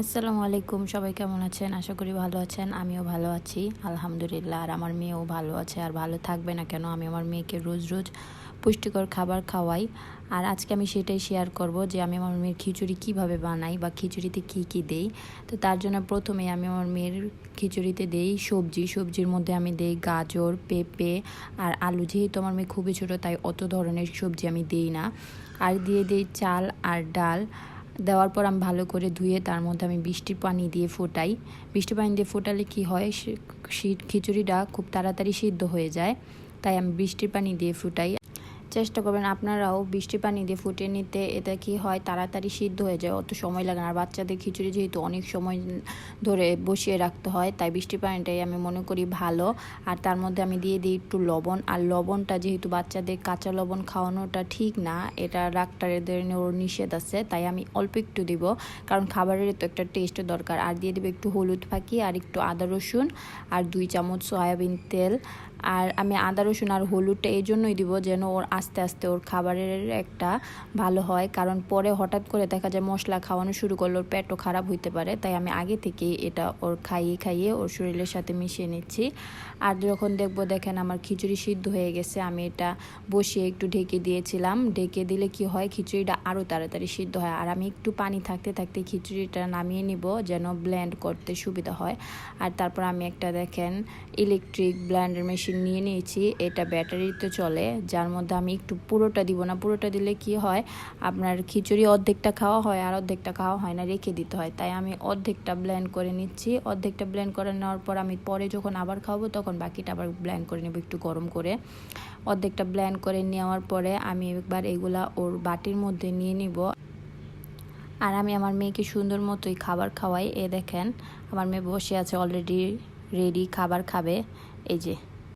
আসসালামু আলাইকুম, সবাই কেমন আছেন? আশা করি ভালো আছেন, আমিও ভালো আছি। আলহামদুলিল্লাহ, আর আমার মেয়েও ভালো আছে, আর ভালো থাকবে না কেন? আমি আমার মেয়েকে রোজ রোজ পুষ্টিকর খাবার খাওয়াই। আর আজকে আমি সেটাই শেয়ার করব যে আমি আমার মেয়ের খিচুড়ি কীভাবে বানাই বা খিচুড়িতে কি কি দেই। তো তার জন্য প্রথমে আমি আমার মেয়ের খিচুড়িতে দেই সবজি। সবজির মধ্যে আমি দেই গাজর, পেঁপে, আর আলু। যেহেতু আমার মেয়ে খুবই ছোটো, তাই অত ধরনের সবজি আমি দিই না। আর দিয়ে দিই চাল আর ডাল। দেওয়ার পর আমি ভালো করে ধুয়ে তার মধ্যে আমি বৃষ্টির পানি দিয়ে ফোটাই। বৃষ্টির পানি দিয়ে ফোটালে কি হয়? খিচুড়িটা খুব তাড়াতাড়ি সিদ্ধ হয়ে যায়। তাই আমি বৃষ্টির পানি দিয়ে ফুটাই। চেষ্টা করবেন আপনারাও বৃষ্টি পানি দিয়ে ফুটিয়ে নিতে। এটা কি হয়? তাড়াতাড়ি সিদ্ধ হয়ে যায়। অত সময় লাগে না। আর বাচ্চাদের খিচুড়ি যেহেতু অনেক সময় ধরে বসিয়ে রাখতে হয়, তাই বৃষ্টি পানিটাই আমি মনে করি ভালো। আর তার মধ্যে আমি দিয়ে দিই একটু লবণ। আর লবণটা যেহেতু বাচ্চাদের কাঁচা লবণ খাওয়ানোটা ঠিক না, এটা ডাক্তারদের নিষেধ আছে, তাই আমি অল্প একটু দিব। কারণ খাবারের তো একটা টেস্ট দরকার। আর দিয়ে দেবো একটু হলুদ ফাঁকি আর একটু আদা রসুন আর দুই চামচ সয়াবিন তেল। আর আমি আদা, রসুন আর হলুদটা এই জন্যই দিব যেন ওর আস্তে আস্তে ওর খাবারের একটা ভালো হয়। কারণ পরে হঠাৎ করে দেখা যায় মশলা খাওয়ানো শুরু করলে ওর পেটও খারাপ হইতে পারে। তাই আমি আগে থেকেই এটা ওর খাইয়ে খাইয়ে ওর শরীরের সাথে মিশিয়ে নিচ্ছি। আর যখন দেখব দেখেন আমার খিচুড়ি সিদ্ধ হয়ে গেছে, আমি এটা বসিয়ে একটু ঢেকে দিয়েছিলাম। ঢেকে দিলে কি হয়? খিচুড়িটা আরও তাড়াতাড়ি সিদ্ধ হয়। আর আমি একটু পানি থাকতে থাকতে খিচুড়িটা নামিয়ে নিব যেন ব্লেন্ড করতে সুবিধা হয়। আর তারপর আমি একটা দেখেন ইলেকট্রিক ব্লেন্ডার মেশিন নিয়ে নিয়েছি, এটা ব্যাটারিতে চলে। যার মধ্যে আমি একটু পুরোটা দিব না, পুরোটা দিলে কি হয়, আপনার খিচুড়ি অর্ধেকটা খাওয়া হয় আর অর্ধেকটা খাওয়া হয় না, রেখে দিতে হয়। তাই আমি অর্ধেকটা ব্ল্যান্ড করে নিচ্ছি। অর্ধেকটা ব্লেন্ড করে নেওয়ার পর আমি পরে যখন আবার খাব তখন বাকিটা আবার ব্লেন্ড করে নেব একটু গরম করে। অর্ধেকটা ব্লেন্ড করে নেওয়ার পরে আমি একবার এগুলা ওর বাটির মধ্যে নিয়ে নিব। আর আমি আমার মেয়েকে সুন্দর মতোই খাবার খাওয়াই। এ দেখেন, আমার মেয়ে বসে আছে অলরেডি রেডি খাবার খাবে। এই যে।